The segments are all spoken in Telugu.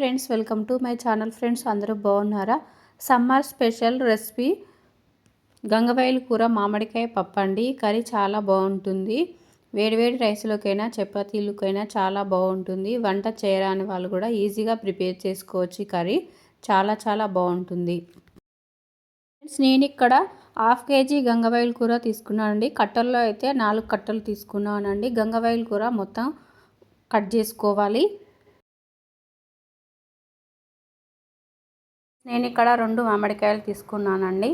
Friends welcome to my channel friends. అందరూ బాగున్నారా? సమ్మర్ స్పెషల్ రెసిపీ గంగవాయిల కూర మామిడికాయ పప్పండి. కర్రీ చాలా బాగుంటుంది. వేడివేడి రైస్లోకైనా చపాతీలకైనా చాలా బాగుంటుంది. వంట చేయరాని వాళ్ళు కూడా ఈజీగా ప్రిపేర్ చేసుకోవచ్చు కర్రీ. చాలా చాలా బాగుంటుంది. ఫ్రెండ్స్ నేను ఇక్కడ హాఫ్ కేజీ గంగవాయిల కూర తీసుకున్నానండి. కట్టల్లో అయితే నాలుగు కట్టలు తీసుకున్నానండి. గంగవాయిల కూర మొత్తం కట్ చేసుకోవాలి. నేను ఇక్కడ రెండు మామిడికాయలు తీసుకున్నానండి.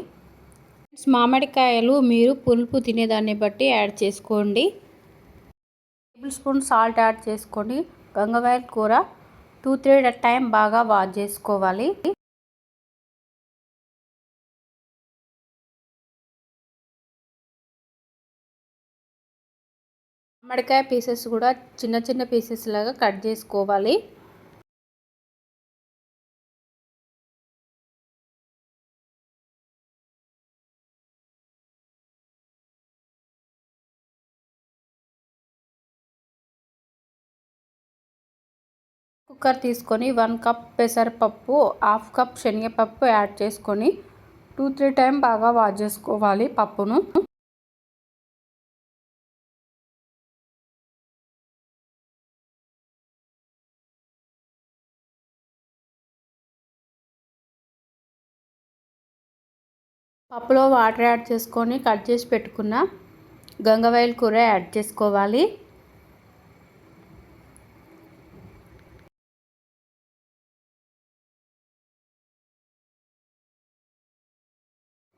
మామిడికాయలు మీరు పులుపు తినేదాన్ని బట్టి యాడ్ చేసుకోండి. టేబుల్ స్పూన్ సాల్ట్ యాడ్ చేసుకోండి గంగవాయల కూర టూ త్రీ టైం బాగా వాష్ చేసుకోవాలి. మామిడికాయ పీసెస్ కూడా చిన్న చిన్న పీసెస్ లాగా కట్ చేసుకోవాలి. కుక్కర్ తీసుకొని వన్ కప్ పెసరపప్పు హాఫ్ కప్ శనగపప్పు యాడ్ చేసుకొని టూ త్రీ టైం బాగా వాష్ చేసుకోవాలి పప్పును. పప్పులో వాటర్ యాడ్ చేసుకొని కట్ చేసి పెట్టుకున్న గంగవైల్ కూర యాడ్ చేసుకోవాలి.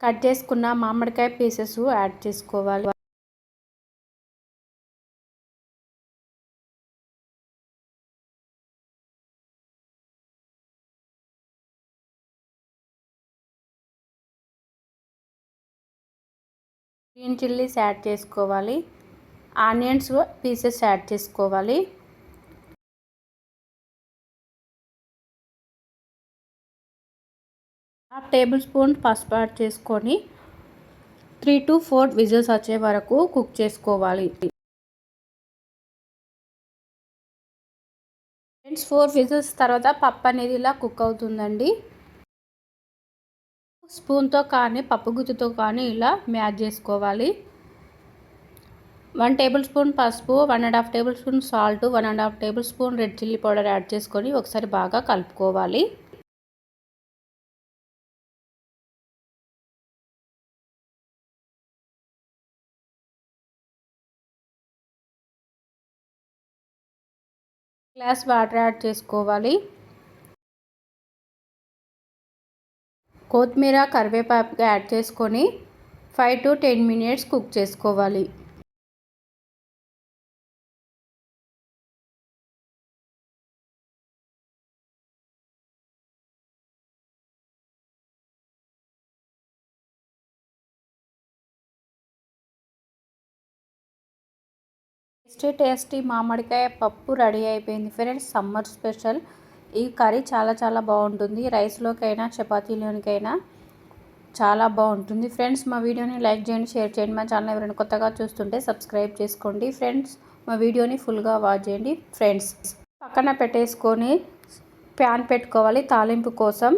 కట్ చేసుకున్న మామిడికాయ పీసెస్ యాడ్ చేసుకోవాలి. గ్రీన్ చిల్లీస్ యాడ్ చేసుకోవాలి. ఆనియన్స్ పీసెస్ యాడ్ చేసుకోవాలి. హాఫ్ టేబుల్ స్పూన్ పసుపు యాడ్ చేసుకొని త్రీ టు ఫోర్ విజిల్స్ వచ్చే వరకు కుక్ చేసుకోవాలి. ఫ్రెండ్స్ ఫోర్ విజిల్స్ తర్వాత పప్పు అనేది ఇలా కుక్ అవుతుందండి. స్పూన్తో కానీ పప్పు గుత్తుతో కానీ ఇలా మ్యాచ్ చేసుకోవాలి. వన్ టేబుల్ స్పూన్ పసుపు one and half tablespoon salt one and half tablespoon red chilli powder add చేసుకొని ఒకసారి బాగా కలుపుకోవాలి. గ్లాస్ వాటర్ యాడ్ చేసుకోవాలి. కొత్తిమీర కరివేపాకు యాడ్ చేసుకొని five to ten minutes cook చేసుకోవాలి. టేస్టీ టేస్టీ మామిడికాయ పప్పు రెడీ అయిపోయింది. Friends summer special. ఈ కర్రీ చాలా చాలా బాగుంటుంది. రైస్లోకైనా చపాతీలోనికైనా చాలా బాగుంటుంది. ఫ్రెండ్స్ మా వీడియోని లైక్ చేయండి షేర్ చేయండి. మా ఛానల్ ఎవరైనా కొత్తగా చూస్తుంటే సబ్స్క్రైబ్ చేసుకోండి. ఫ్రెండ్స్ మా వీడియోని ఫుల్గా వాచ్ చేయండి. ఫ్రెండ్స్ పక్కన పెట్టేసుకొని ప్యాన్ పెట్టుకోవాలి. తాలింపు కోసం.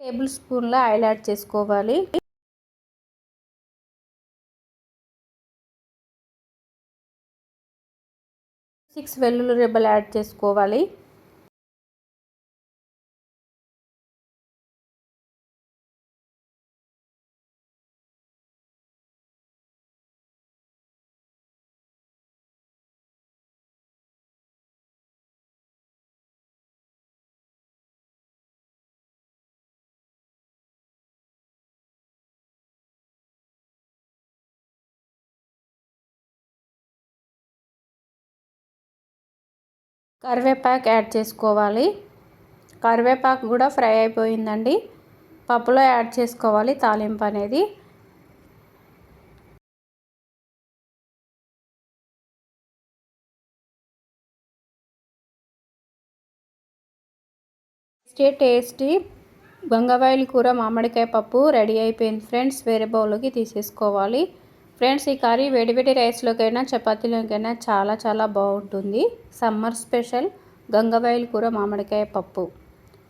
టేబుల్ స్పూన్లో ఆయిల్ యాడ్ చేసుకోవాలి. సిక్స్ వెల్లుల్లి రెబ్బలు యాడ్ చేసుకోవాలి. కరివేపాకు యాడ్ చేసుకోవాలి. కరివేపాకు కూడా ఫ్రై అయిపోయిందండి. పప్పులో యాడ్ చేసుకోవాలి తాలింపు అనేది. టేస్టీ టేస్టీ గంగవాయిల కూర మామిడికాయ పప్పు రెడీ అయిపోయింది ఫ్రెండ్స్. వేరే బౌల్లోకి తీసేసుకోవాలి. ఫ్రెండ్స్ ఈ కర్రీ వేడివేడి రైస్లోకైనా చపాతీలోకైనా చాలా చాలా బాగుంటుంది. సమ్మర్ స్పెషల్ గంగవాయిల్ కూర మామిడికాయ పప్పు.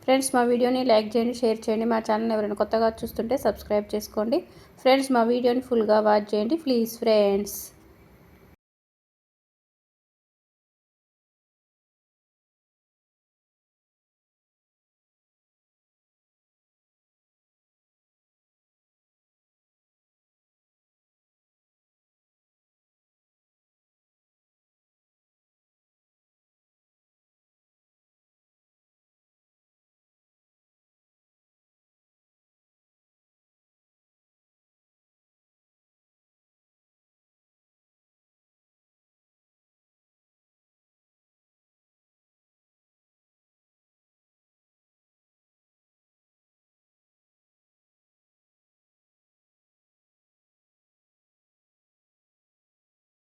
ఫ్రెండ్స్ మా వీడియోని లైక్ చేయండి షేర్ చేయండి. మా ఛానల్ ఎవరైనా కొత్తగా చూస్తుంటే సబ్స్క్రైబ్ చేసుకోండి. ఫ్రెండ్స్ మా వీడియోని ఫుల్గా వాచ్ చేయండి. Please friends.